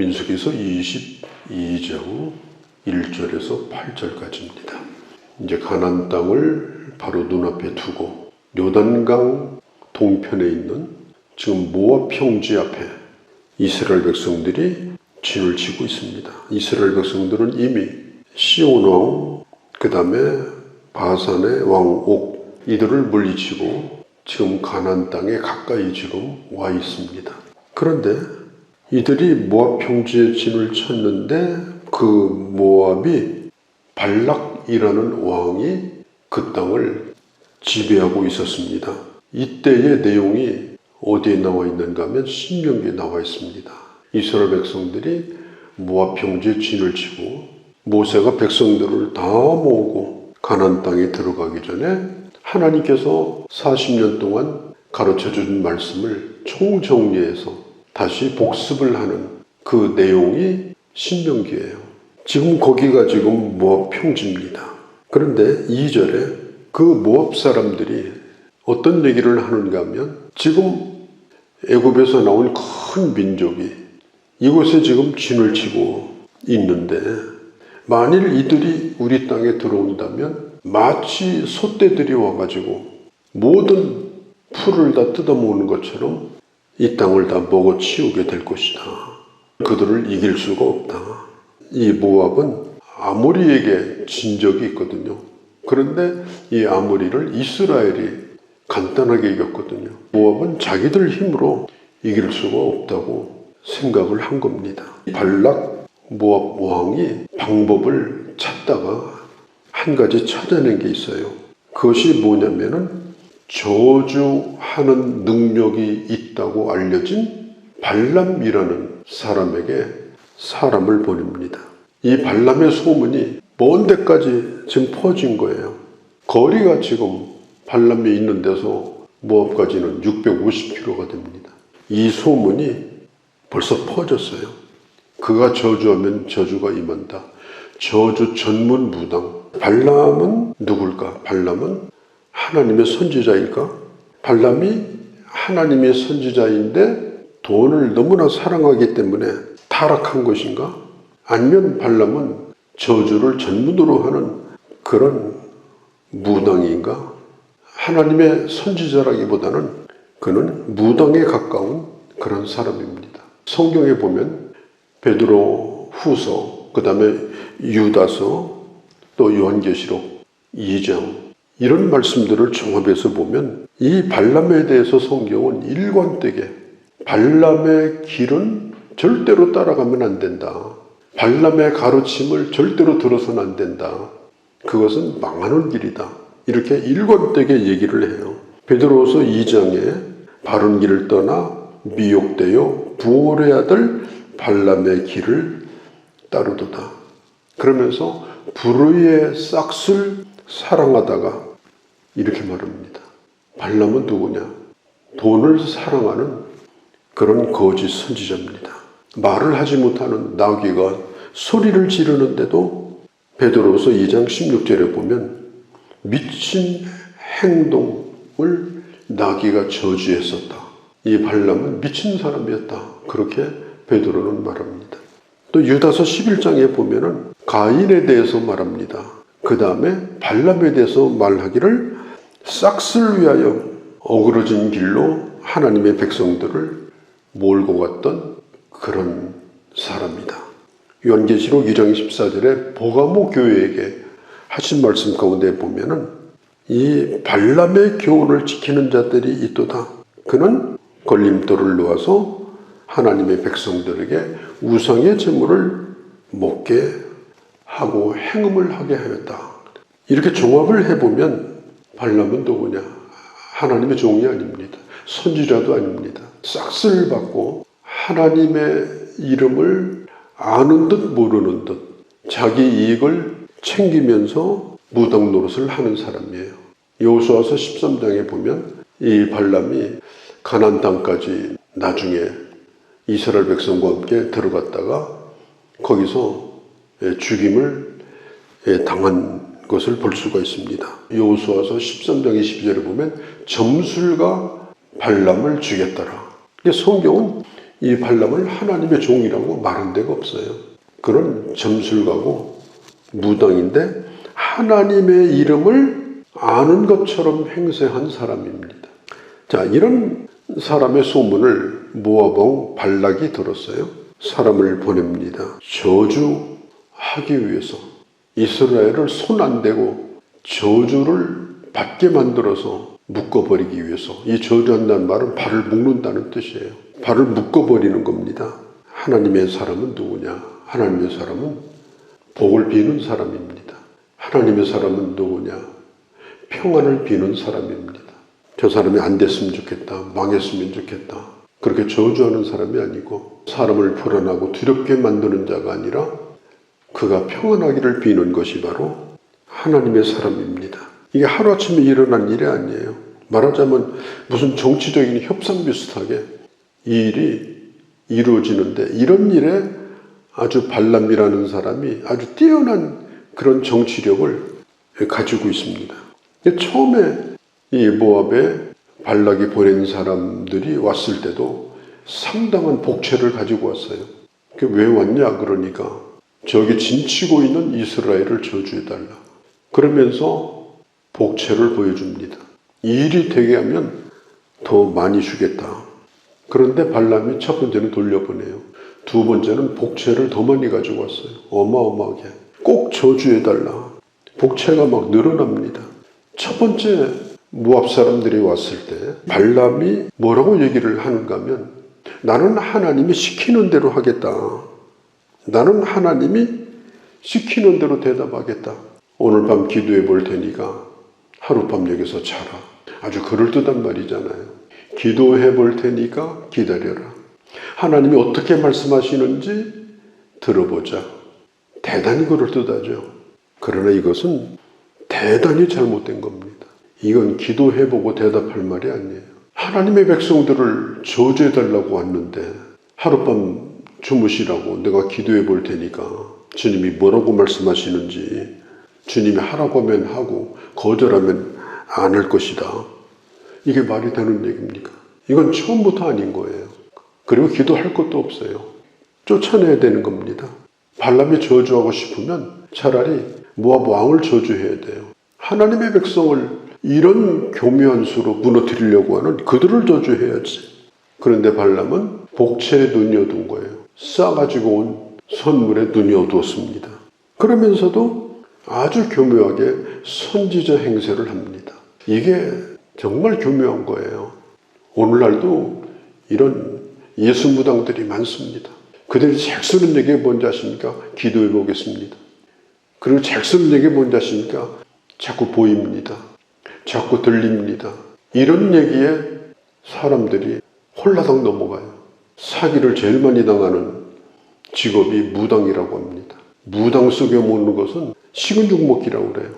민수기서 22장 1절에서 8절까지입니다. 이제 가난 땅을 바로 눈앞에 두고 요단강 동편에 있는 지금 모압 평지 앞에 이스라엘 백성들이 진을 치고 있습니다. 이스라엘 백성들은 이미 시온 왕, 그 다음에 바산의 왕옥 이들을 물리치고 지금 가난 땅에 가까이 지금 와 있습니다. 그런데 이들이 모압 평지에 진을 쳤는데 그 모압이 발락이라는 왕이 그 땅을 지배하고 있었습니다. 이때의 내용이 어디에 나와 있는가 하면 신명기에 나와 있습니다. 이스라엘 백성들이 모압 평지에 진을 치고 모세가 백성들을 다 모으고 가나안 땅에 들어가기 전에 하나님께서 40년 동안 가르쳐 준 말씀을 총정리해서 다시 복습을 하는 그 내용이 신명기예요. 지금 거기가 지금 모압 평지입니다. 그런데 2절에 그 모압 사람들이 어떤 얘기를 하는가 하면 지금 애굽에서 나온 큰 민족이 이곳에 지금 진을 치고 있는데 만일 이들이 우리 땅에 들어온다면 마치 소떼들이 와가지고 모든 풀을 다 뜯어먹는 것처럼 이 땅을 다 먹어 치우게 될 것이다. 그들을 이길 수가 없다. 이 모압은 아모리에게 진 적이 있거든요. 그런데 이 아모리를 이스라엘이 간단하게 이겼거든요. 모압은 자기들 힘으로 이길 수가 없다고 생각을 한 겁니다. 발락 모압 왕이 방법을 찾다가 한 가지 찾아낸 게 있어요. 그것이 뭐냐면은 저주하는 능력이 있다고 알려진 발람이라는 사람에게 사람을 보냅니다. 이 발람의 소문이 먼 데까지 지금 퍼진 거예요. 거리가 지금 발람이 있는 데서 모압까지는 650km가 됩니다. 이 소문이 벌써 퍼졌어요. 그가 저주하면 저주가 임한다. 저주 전문 무당. 발람은 누굴까? 발람은 하나님의 선지자일까? 발람이 하나님의 선지자인데 돈을 너무나 사랑하기 때문에 타락한 것인가? 아니면 발람은 저주를 전문으로 하는 그런 무당인가? 하나님의 선지자라기보다는 그는 무당에 가까운 그런 사람입니다. 성경에 보면 베드로 후서, 그 다음에 유다서, 또 요한계시록 2장 이런 말씀들을 종합해서 보면 이 발람에 대해서 성경은 일관되게 발람의 길은 절대로 따라가면 안 된다. 발람의 가르침을 절대로 들어서는 안 된다. 그것은 망하는 길이다. 이렇게 일관되게 얘기를 해요. 베드로서 2장에 바른 길을 떠나 미혹되어 부활해야 될 발람의 길을 따르도다. 그러면서 불의의 싹을 사랑하다가 이렇게 말합니다. 발람은 누구냐? 돈을 사랑하는 그런 거짓 선지자입니다. 말을 하지 못하는 나귀가 소리를 지르는데도 베드로서 2장 16절에 보면 미친 행동을 나귀가 저주했었다. 이 발람은 미친 사람이었다. 그렇게 베드로는 말합니다. 또 유다서 11장에 보면은 가인에 대해서 말합니다. 그 다음에 발람에 대해서 말하기를 싹을 위하여 어그러진 길로 하나님의 백성들을 몰고 갔던 그런 사람이다. 요한계시록 2장 14절에 보가모 교회에게 하신 말씀 가운데 보면은 이 발람의 교훈을 지키는 자들이 있도다. 그는 걸림돌을 놓아서 하나님의 백성들에게 우상의 제물을 먹게 하고 행음을 하게 하였다. 이렇게 종합을 해보면 발람은 누구냐? 하나님의 종이 아닙니다. 선지자도 아닙니다. 싹쓸 받고 하나님의 이름을 아는 듯 모르는 듯 자기 이익을 챙기면서 무당 노릇을 하는 사람이에요. 여호수아서 13장에 보면 이 발람이 가난 땅까지 나중에 이스라엘 백성과 함께 들어갔다가 거기서 죽임을 당한 것을 볼 수가 있습니다. 여호수아서 13장 22절에 보면 점술과 발람을 죽였더라. 성경은 이 발람을 하나님의 종이라고 말한 데가 없어요. 그런 점술가고 무당인데 하나님의 이름을 아는 것처럼 행세한 사람입니다. 자, 이런 사람의 소문을 모아봉 발락이 들었어요. 사람을 보냅니다. 저주하기 위해서 이스라엘을 손 안 대고 저주를 받게 만들어서 묶어버리기 위해서 이 저주한다는 말은 발을 묶는다는 뜻이에요. 발을 묶어버리는 겁니다. 하나님의 사람은 누구냐? 하나님의 사람은 복을 비는 사람입니다. 하나님의 사람은 누구냐? 평안을 비는 사람입니다. 저 사람이 안 됐으면 좋겠다. 망했으면 좋겠다. 그렇게 저주하는 사람이 아니고 사람을 불안하고 두렵게 만드는 자가 아니라 그가 평안하기를 비는 것이 바로 하나님의 사람입니다. 이게 하루아침에 일어난 일이 아니에요. 말하자면 무슨 정치적인 협상 비슷하게 이 일이 이루어지는데 이런 일에 아주 발람이라는 사람이 아주 뛰어난 그런 정치력을 가지고 있습니다. 처음에 이 모압에 발락이 보낸 사람들이 왔을 때도 상당한 복채를 가지고 왔어요. 왜 왔냐 그러니까 저기 진치고 있는 이스라엘을 저주해달라. 그러면서 복채를 보여줍니다. 이 일이 되게 하면 더 많이 주겠다. 그런데 발람이 첫 번째는 돌려보내요. 두 번째는 복채를 더 많이 가지고 왔어요. 어마어마하게. 꼭 저주해달라. 복채가 막 늘어납니다. 첫 번째 모압 사람들이 왔을 때 발람이 뭐라고 얘기를 하는가 하면 나는 하나님이 시키는 대로 하겠다. 나는 하나님이 시키는 대로 대답하겠다. 오늘 밤 기도해 볼 테니까 하룻밤 여기서 자라. 아주 그럴듯한 말이잖아요. 기도해 볼 테니까 기다려라. 하나님이 어떻게 말씀하시는지 들어보자. 대단히 그럴듯하죠. 그러나 이것은 대단히 잘못된 겁니다. 이건 기도해보고 대답할 말이 아니에요. 하나님의 백성들을 저주해달라고 왔는데 하룻밤 주무시라고 내가 기도해 볼 테니까 주님이 뭐라고 말씀하시는지 주님이 하라고 하면 하고 거절하면 안 할 것이다. 이게 말이 되는 얘기입니까? 이건 처음부터 아닌 거예요. 그리고 기도할 것도 없어요. 쫓아내야 되는 겁니다. 발람이 저주하고 싶으면 차라리 모압 왕을 저주해야 돼요. 하나님의 백성을 이런 교묘한 수로 무너뜨리려고 하는 그들을 저주해야지. 그런데 발람은 복채에 어두운 거예요. 싸가지고 온 선물에 눈이 어두웠습니다. 그러면서도 아주 교묘하게 선지자 행세를 합니다. 이게 정말 교묘한 거예요. 오늘날도 이런 예수 무당들이 많습니다. 그들이 책 쓰는 얘기 뭔지 아십니까? 기도해 보겠습니다. 그리고 책 쓰는 얘기 뭔지 아십니까? 자꾸 보입니다. 자꾸 들립니다. 이런 얘기에 사람들이 홀라당 넘어가요. 사기를 제일 많이 당하는 직업이 무당이라고 합니다. 무당 속에 먹는 것은 식은 죽 먹기라고 그래요.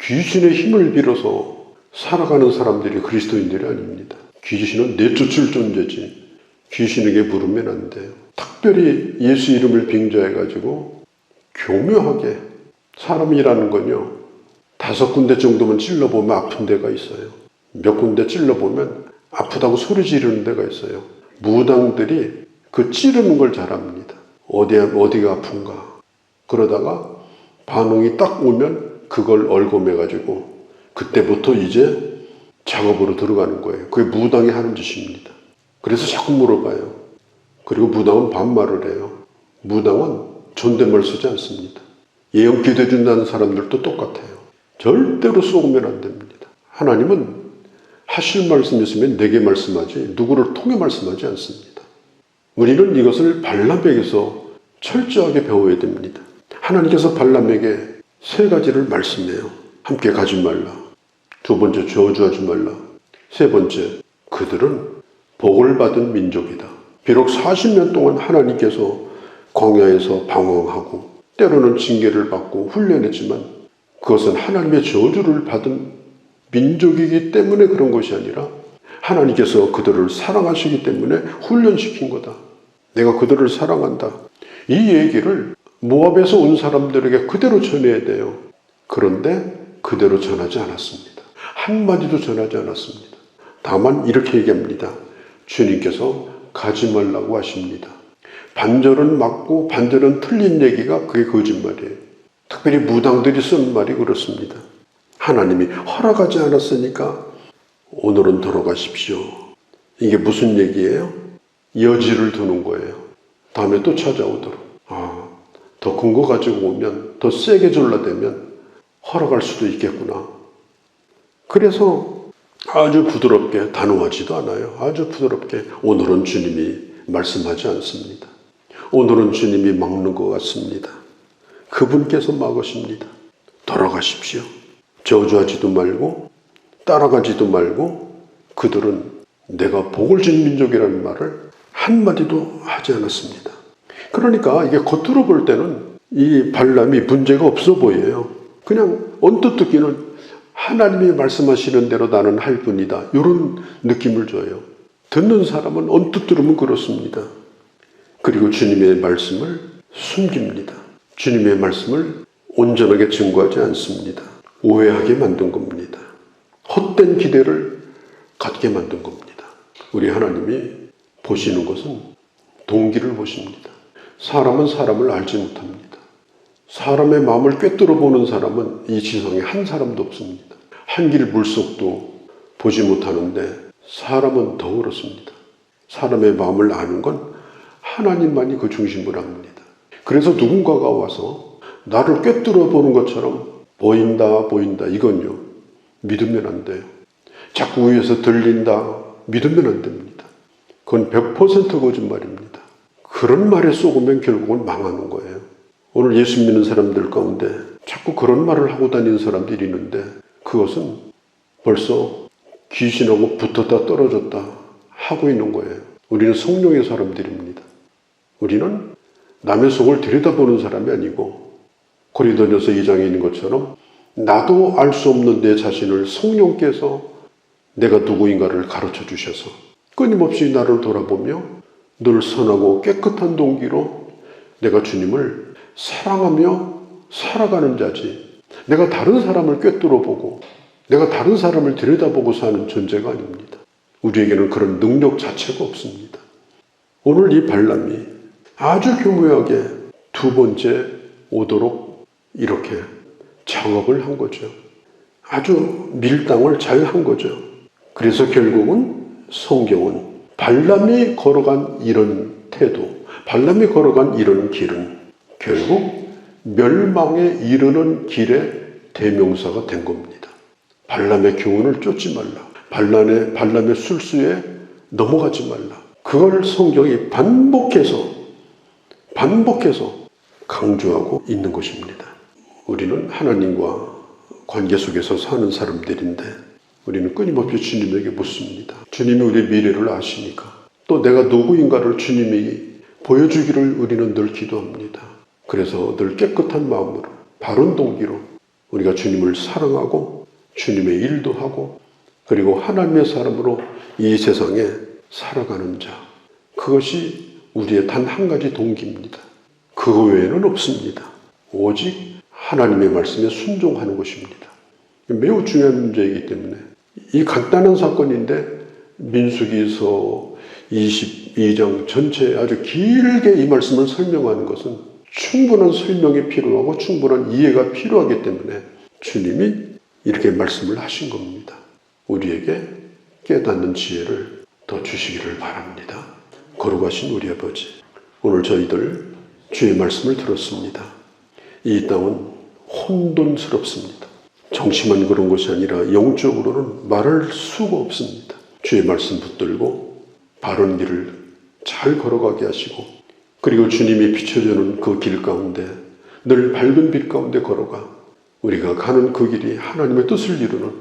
귀신의 힘을 빌어서 살아가는 사람들이 그리스도인들이 아닙니다. 귀신은 내쫓을 존재지. 귀신에게 물으면 안 돼요. 특별히 예수 이름을 빙자해가지고 교묘하게 사람이라는 건요. 다섯 군데 정도만 찔러보면 아픈 데가 있어요. 몇 군데 찔러보면 아프다고 소리 지르는 데가 있어요. 무당들이 그 찌르는 걸 잘합니다. 어디, 어디가 아픈가. 그러다가 반응이 딱 오면 그걸 얼검해가지고 그때부터 이제 작업으로 들어가는 거예요. 그게 무당이 하는 짓입니다. 그래서 자꾸 물어봐요. 그리고 무당은 반말을 해요. 무당은 존댓말 쓰지 않습니다. 예언 기도해 준다는 사람들도 똑같아요. 절대로 쏘으면 안 됩니다. 하나님은 하실 말씀 있으면 내게 말씀하지 누구를 통해 말씀하지 않습니다. 우리는 이것을 발람에게서 철저하게 배워야 됩니다. 하나님께서 발람에게 세 가지를 말씀해요. 함께 가지 말라. 두 번째 저주하지 말라. 세 번째 그들은 복을 받은 민족이다. 비록 40년 동안 하나님께서 광야에서 방황하고 때로는 징계를 받고 훈련했지만 그것은 하나님의 저주를 받은 민족이기 때문에 그런 것이 아니라 하나님께서 그들을 사랑하시기 때문에 훈련시킨 거다. 내가 그들을 사랑한다. 이 얘기를 모압에서 온 사람들에게 그대로 전해야 돼요. 그런데 그대로 전하지 않았습니다. 한마디도 전하지 않았습니다. 다만 이렇게 얘기합니다. 주님께서 가지 말라고 하십니다. 반절은 맞고 반절은 틀린 얘기가 그게 거짓말이에요. 특별히 무당들이 쓰는 말이 그렇습니다. 하나님이 허락하지 않았으니까 오늘은 돌아가십시오. 이게 무슨 얘기예요? 여지를 두는 거예요. 다음에 또 찾아오도록. 아, 더 큰 거 가지고 오면, 더 세게 졸라대면 허락할 수도 있겠구나. 그래서 아주 부드럽게, 단호하지도 않아요. 아주 부드럽게 오늘은 주님이 말씀하지 않습니다. 오늘은 주님이 막는 것 같습니다. 그분께서 막으십니다. 돌아가십시오. 저주하지도 말고 따라가지도 말고 그들은 내가 복을 진 민족이라는 말을 한마디도 하지 않았습니다. 그러니까 이게 겉으로 볼 때는 이 발람이 문제가 없어 보여요. 그냥 언뜻 듣기는 하나님이 말씀하시는 대로 나는 할 뿐이다. 이런 느낌을 줘요. 듣는 사람은 언뜻 들으면 그렇습니다. 그리고 주님의 말씀을 숨깁니다. 주님의 말씀을 온전하게 증거하지 않습니다. 오해하게 만든 겁니다. 헛된 기대를 갖게 만든 겁니다. 우리 하나님이 보시는 것은 동기를 보십니다. 사람은 사람을 알지 못합니다. 사람의 마음을 꿰뚫어 보는 사람은 이 지상에 한 사람도 없습니다. 한 길 물속도 보지 못하는데 사람은 더 그렇습니다. 사람의 마음을 아는 건 하나님만이 그 중심을 압니다. 그래서 누군가가 와서 나를 꿰뚫어 보는 것처럼 보인다, 보인다. 이건요. 믿으면 안 돼요. 자꾸 위에서 들린다. 믿으면 안 됩니다. 그건 100% 거짓말입니다. 그런 말에 속으면 결국은 망하는 거예요. 오늘 예수 믿는 사람들 가운데 자꾸 그런 말을 하고 다니는 사람들이 있는데 그것은 벌써 귀신하고 붙었다 떨어졌다 하고 있는 거예요. 우리는 성령의 사람들입니다. 우리는 남의 속을 들여다보는 사람이 아니고 고린도전서 2장에 있는 것처럼 나도 알 수 없는 내 자신을 성령께서 내가 누구인가를 가르쳐 주셔서 끊임없이 나를 돌아보며 늘 선하고 깨끗한 동기로 내가 주님을 사랑하며 살아가는 자지. 내가 다른 사람을 꿰뚫어 보고 내가 다른 사람을 들여다보고 사는 존재가 아닙니다. 우리에게는 그런 능력 자체가 없습니다. 오늘 이 발람이 아주 교묘하게 두 번째 오도록 이렇게 창업을 한 거죠. 아주 밀당을 잘 한 거죠. 그래서 결국은 성경은 발람이 걸어간 이런 태도, 발람이 걸어간 이런 길은 결국 멸망에 이르는 길의 대명사가 된 겁니다. 발람의 교훈을 쫓지 말라. 발람의, 발람의 술수에 넘어가지 말라. 그걸 성경이 반복해서, 반복해서 강조하고 있는 것입니다. 우리는 하나님과 관계 속에서 사는 사람들인데 우리는 끊임없이 주님에게 묻습니다. 주님이 우리 미래를 아시니까 또 내가 누구인가를 주님이 보여주기를 우리는 늘 기도합니다. 그래서 늘 깨끗한 마음으로 바른 동기로 우리가 주님을 사랑하고 주님의 일도 하고 그리고 하나님의 사람으로 이 세상에 살아가는 자 그것이 우리의 단 한 가지 동기입니다. 그 외에는 없습니다. 오직 하나님의 말씀에 순종하는 것입니다. 매우 중요한 문제이기 때문에 이 간단한 사건인데 민수기서 22장 전체에 아주 길게 이 말씀을 설명하는 것은 충분한 설명이 필요하고 충분한 이해가 필요하기 때문에 주님이 이렇게 말씀을 하신 겁니다. 우리에게 깨닫는 지혜를 더 주시기를 바랍니다. 거룩하신 우리 아버지, 오늘 저희들 주의 말씀을 들었습니다. 이 땅은 혼돈스럽습니다. 정치만 그런 것이 아니라 영적으로는 말할 수가 없습니다. 주의 말씀 붙들고 바른 길을 잘 걸어가게 하시고 그리고 주님이 비춰주는 그 길 가운데 늘 밝은 빛 가운데 걸어가 우리가 가는 그 길이 하나님의 뜻을 이루는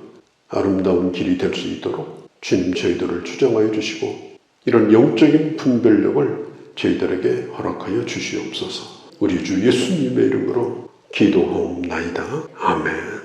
아름다운 길이 될 수 있도록 주님 저희들을 주장하여 주시고 이런 영적인 분별력을 저희들에게 허락하여 주시옵소서 우리 주 예수님의 이름으로 기도하옵나이다. 아멘.